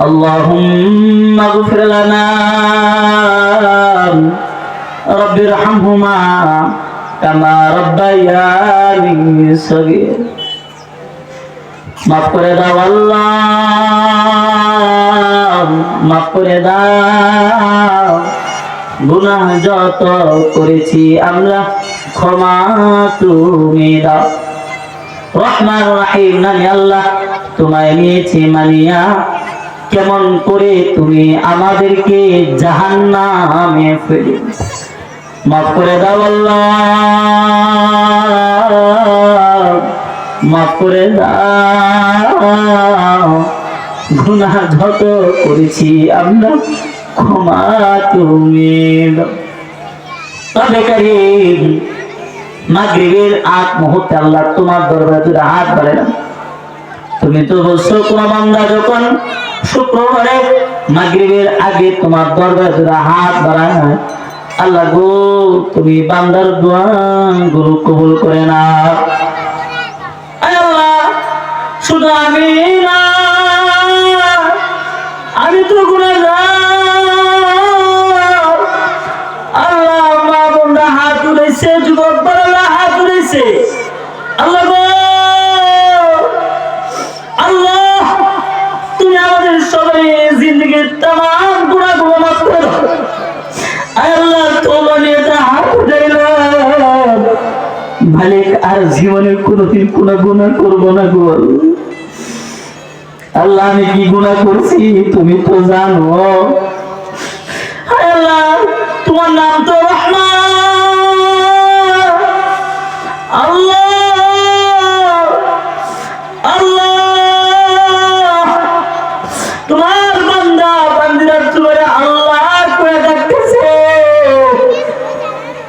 اللهم اغفر لنا رب ارحمهما كما ربياني صغير মাফ করে দাও আল্লাহ মাফ করে দাও গুনাহ যত করেছি আমরা ক্ষমা তুমি দাও রহমান রাহিম নামে আল্লাহ তোমায় নিয়েছি মানিয়া কেমন করে তুমি আমাদেরকে জাহান্নামে ফেলে মাফ করে দাও আল্লাহ। মাফ করে দাও। গুনাহ যত করেছি আমরা ক্ষমা তুমি তবে কারিম, মাগরিবের আগ মুহূর্তে আল্লাহ তোমার দরবারে হাত বাড়ালাম তুমি তো বলছো কোন বান্দা যখন শুক্রবারে মাগরিবের আগে তোমার দরবারে দুটো হাত বাড়ায় আল্লাহ গো, তুমি বান্দার দোয়া গুরু কবুল করে না শুধু আমি না, আমি তো গুণাগার আল্লাহ, মা বোনরা হাত তুলেছে যুবক বড়রা হাত আল্লাহ আল্লাহ তাম দাও। আল্লাহ আর জীবনে গুণা করব না গো। আল্লাহ। আমি কি গুণা করছি তুমি তো জানো। আল্লাহ, তোমার নাম তো আল্লাহ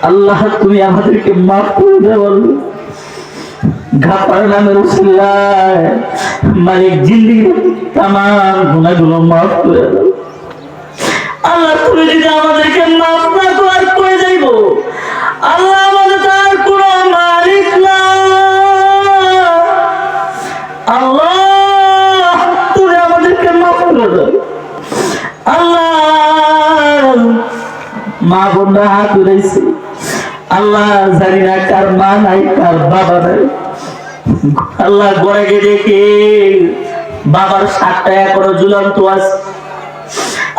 আল্লাহ, তুমি আমাদেরকে মাফ করে দাও। আল্লাহ। ঘাপার নামের উসিলায় মালিক জিন্দিগি তাম গুণাগুলো মাফ করে দাও। আল্লাহ, তুমি যদি আমাদেরকে মাফ না করার করে যাইব, আল্লাহ আমাদের তার কোন মালিক না। আল্লাহ, তুমি আমাদেরকে মাফ করে দাও। আল্লাহ, মা বোনরা হাত উড়াইছে। আল্লাহ জানি না কার মা নাই, কার বাবা নাই। আল্লাহ গড়ে গে দেখে বাবার সাতটা এখনও ঝুলন্ত আছে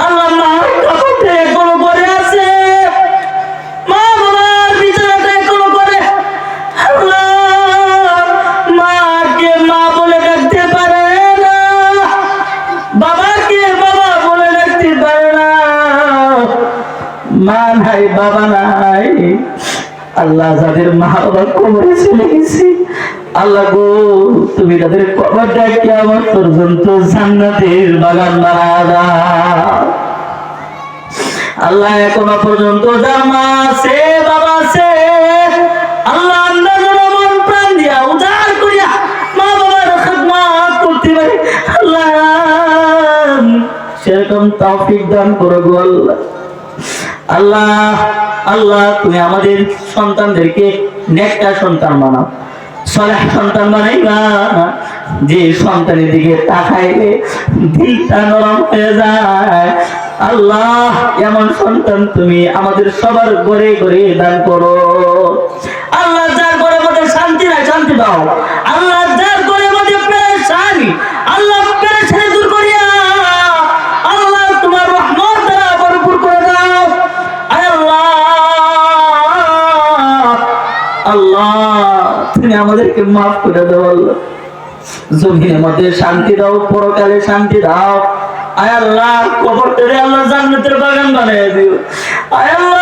আল্লাহ মার কাপড়টা এখনও আছে। মা করে মা বলে পারে না। বাবাকে বাবা বলে পারে না। মা নাই, বাবা নাই। আল্লাহ যাদের মা বাবা চলে গেছে, আল্লাহ গো, তুমি তাদের কবরটা কেমন পর্যন্ত জান্নাতের বাগান দাও। আল্লাহ এখনও পর্যন্ত বাবা আল্লাহ আমরা যেন মন প্রাণ দিয়া উদার করিয়া মা বাবার করতে পারি। আল্লাহ, সেরকম তৌফিক দান করো গো আল্লাহ। আল্লাহ আল্লাহ, তুমি আমাদের সন্তানদেরকে নেকটা সন্তান বানাও। সলাহ সন্তান বানাইবা। যে সন্তানের দিকে তাকাইলে দিলটা নরম হয়ে যায়। আল্লাহ, এমন সন্তান তুমি আমাদের সবার ঘরে ঘরে দান করো। আল্লাহ, যার ঘরে শান্তি নাই, শান্তি দাও। আল্লাহ, তুমি আমাদেরকে মাফ করে দাও জমিনের মধ্যে শান্তি দাও, পরকালে শান্তি দাও। আয় আল্লাহ, কবর করে আল্লাহ জান্নাতের বাগান বানিয়ে দিও। আয় আল্লাহ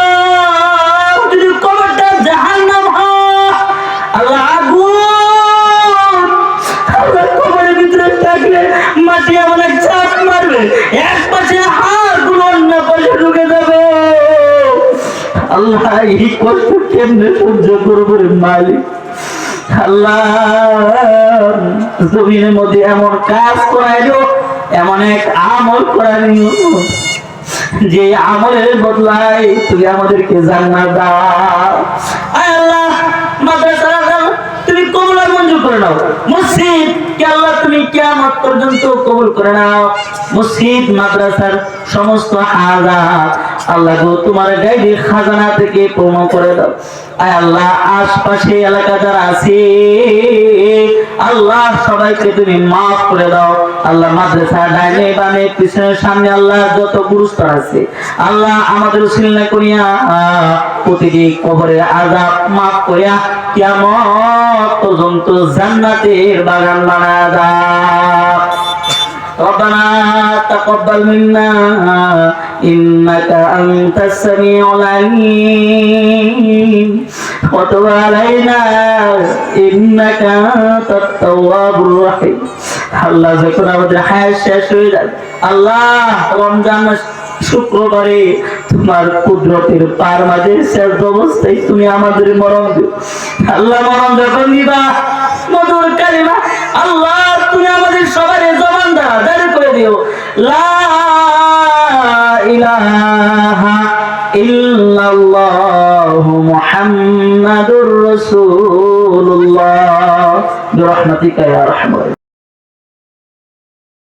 আল্লাহ কষ্ট কেমনে সহ্য করব মালিক? জমিনের মধ্যে এমন কাজ করাইলো এমন এক আমল করাইলো যে আমলের বদলায় আমাদেরকে জান্নাত দাও। আল্লাহ মাদ্রাসা তুমি কবুল মঞ্জুর করে নাও। মসজিদ, কে আল্লাহ তুমি কিয়ামত পর্যন্ত কবুল করে নাও। মসজিদ, মাদ্রাসার সমস্ত হাজার আল্লাহ গো, তোমার গাইডি খাজানা থেকে পূর্ণ করে দাও। আয় আল্লাহ, আশপাশে এলাকা যারা আছে, আল্লাহ সবাইকে তুমি মাফ করে দাও। আল্লাহ মাদ্রাসা ডাইনে বামে, পিছনে সামনে আল্লাহ যত গুরুস্তর আছে, আল্লাহ আমাদের সিলনা করিয়া প্রতিটি কবরের আজাব মাফ করিয়া কিয়ামত পর্যন্ত জান্নাতের বাগান বানা দাও। ربنا تقبل منا إنك أنت السميع العليم وتب علينا إنك أنت التواب الرحيم আল্লাহ যখন আমাদের হায়াত শেষ হয়ে যায় আল্লাহ রমজান মাস শুক্রবারে তোমার কুদরতের পার মাঝে শেষ অবস্থায় তুমি আমাদের মরণ দিও আল্লাহ মরণ যখন দিবা মধুর কালিমা আল্লাহ তুমি আমাদের সবার জবান দ্বারা দাঁড় করে দিও। লা ইলাহা ইল্লাল্লাহু মুহাম্মাদুর রাসূলুল্লাহ।